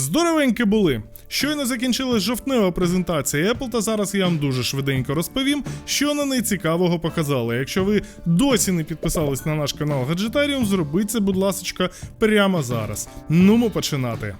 Здоровенькі були! Щойно закінчилась жовтнева презентація Apple, та зараз я вам дуже швиденько розповім, що на неї цікавого показали. Якщо ви досі не підписались на наш канал Гаджетаріум, зробіть це, будь ласка, прямо зараз. Нумо починати.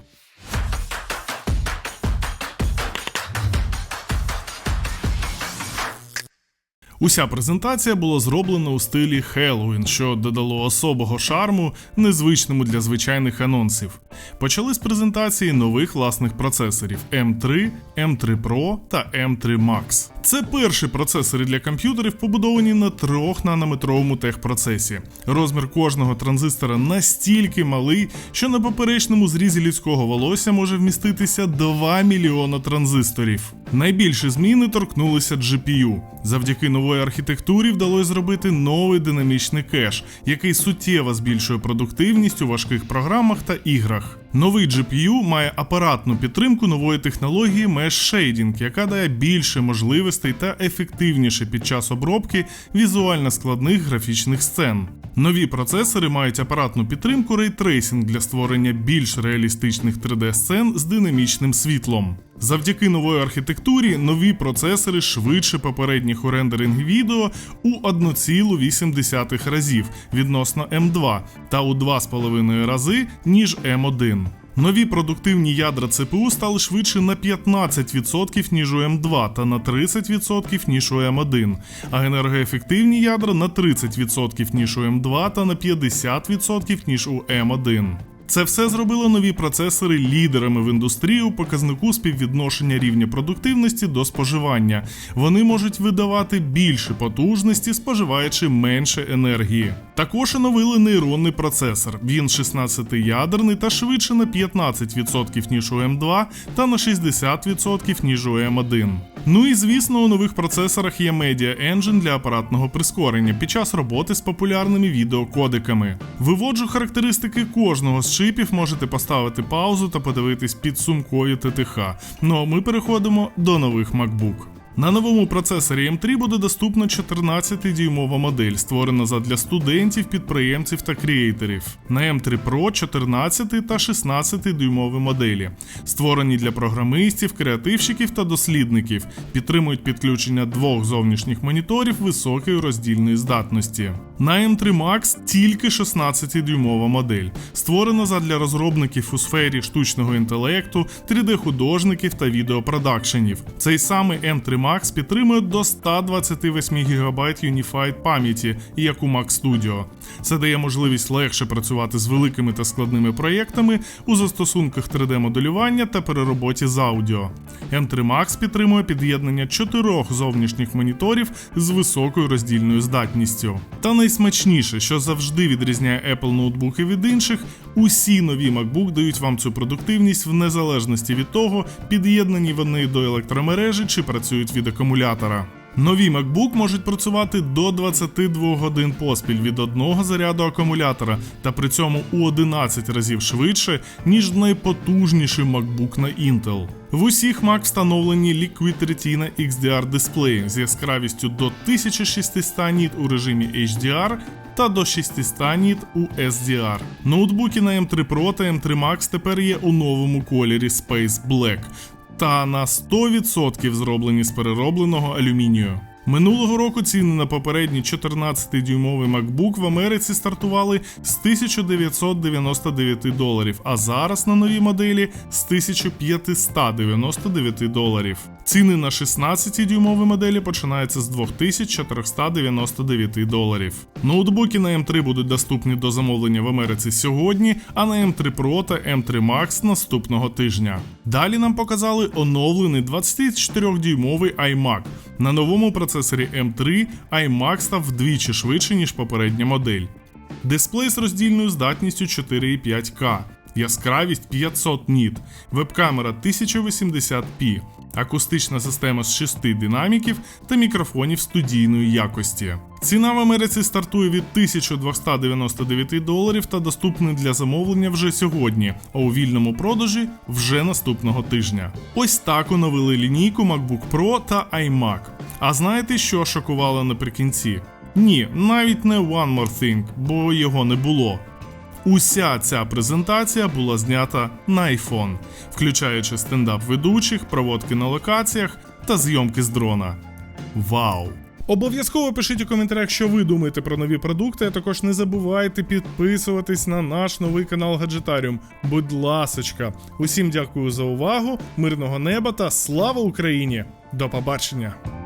Уся презентація була зроблена у стилі Halloween, що додало особого шарму, незвичному для звичайних анонсів. Почали з презентації нових власних процесорів M3, M3 Pro та M3 Max. Це перші процесори для комп'ютерів, побудовані на 3-нанометровому техпроцесі. Розмір кожного транзистора настільки малий, що на поперечному зрізі людського волосся може вміститися 2 мільйона транзисторів. Найбільші зміни торкнулися GPU. Завдяки нової архітектурі вдалося зробити новий динамічний кеш, який суттєво збільшує продуктивність у важких програмах та іграх. Новий GPU має апаратну підтримку нової технології Mesh Shading, яка дає більше можливостей та ефективніше під час обробки візуально складних графічних сцен. Нові процесори мають апаратну підтримку рейтрейсінг для створення більш реалістичних 3D-сцен з динамічним світлом. Завдяки нової архітектурі нові процесори швидше попередніх у рендерингі відео у 1,8 разів відносно M2 та у 2,5 рази ніж M1. Нові продуктивні ядра ЦПУ стали швидше на 15% ніж у М2 та на 30% ніж у М1, а енергоефективні ядра на 30% ніж у М2 та на 50% ніж у М1. Це все зробило нові процесори лідерами в індустрії у показнику співвідношення рівня продуктивності до споживання. Вони можуть видавати більше потужності, споживаючи менше енергії. Також оновили нейронний процесор. Він 16-ядерний та швидше на 15% ніж у М2 та на 60% ніж у М1. Ну і звісно, у нових процесорах є Media Engine для апаратного прискорення під час роботи з популярними відеокодиками. Виводжу характеристики кожного з чипів, можете поставити паузу та подивитись підсумкові ТТХ. Ну а ми переходимо до нових MacBook. На новому процесорі M3 буде доступна 14-дюймова модель, створена задля студентів, підприємців та креаторів. На M3 Pro 14 та 16-дюймові моделі, створені для програмистів, креативщиків та дослідників, підтримують підключення двох зовнішніх моніторів високої роздільної здатності. На M3 Max тільки 16-дюймова модель, створена задля розробників у сфері штучного інтелекту, 3D-художників та відеопродакшенів. Цей самий M3 Max підтримує до 128 ГБ Unified пам'яті, як у Mac Studio. Це дає можливість легше працювати з великими та складними проєктами у застосунках 3D-моделювання та перероботі з аудіо. M3 Max підтримує під'єднання чотирьох зовнішніх моніторів з високою роздільною здатністю. Та найсмачніше, що завжди відрізняє Apple ноутбуки від інших, усі нові MacBook дають вам цю продуктивність в незалежності від того, під'єднані вони до електромережі чи працюють від акумулятора. Нові MacBook можуть працювати до 22 годин поспіль від одного заряду акумулятора, та при цьому у 11 разів швидше, ніж найпотужніший MacBook на Intel. В усіх Mac встановлені Liquid Retina XDR дисплеї з яскравістю до 1600 ніт у режимі HDR та до 600 ніт у SDR. Ноутбуки на M3 Pro та M3 Max тепер є у новому кольорі Space Black та на 100% зроблені з переробленого алюмінію. Минулого року ціни на попередній 14-дюймовий MacBook в Америці стартували з 1999 доларів, а зараз на нові моделі з 1599 доларів. Ціни на 16-дюймові моделі починаються з 2499 доларів. Ноутбуки на M3 будуть доступні до замовлення в Америці сьогодні, а на M3 Pro та M3 Max наступного тижня. Далі нам показали оновлений 24-дюймовий iMac. На новому процесорі M3 iMac став вдвічі швидше, ніж попередня модель. Дисплей з роздільною здатністю 4,5К, яскравість 500 ніт, веб-камера 1080p, акустична система з 6 динаміків та мікрофонів студійної якості. Ціна в Америці стартує від 1299 доларів та доступна для замовлення вже сьогодні, а у вільному продажі вже наступного тижня. Ось так оновили лінійку MacBook Pro та iMac. А знаєте, що шокувало наприкінці? Ні, навіть не One More Thing, бо його не було. Уся ця презентація була знята на iPhone, включаючи стендап ведучих, проводки на локаціях та зйомки з дрона. Вау! Обов'язково пишіть у коментарях, що ви думаєте про нові продукти, а також не забувайте підписуватись на наш новий канал Гаджетаріум. Будь ласочка. Усім дякую за увагу, мирного неба та слава Україні! До побачення!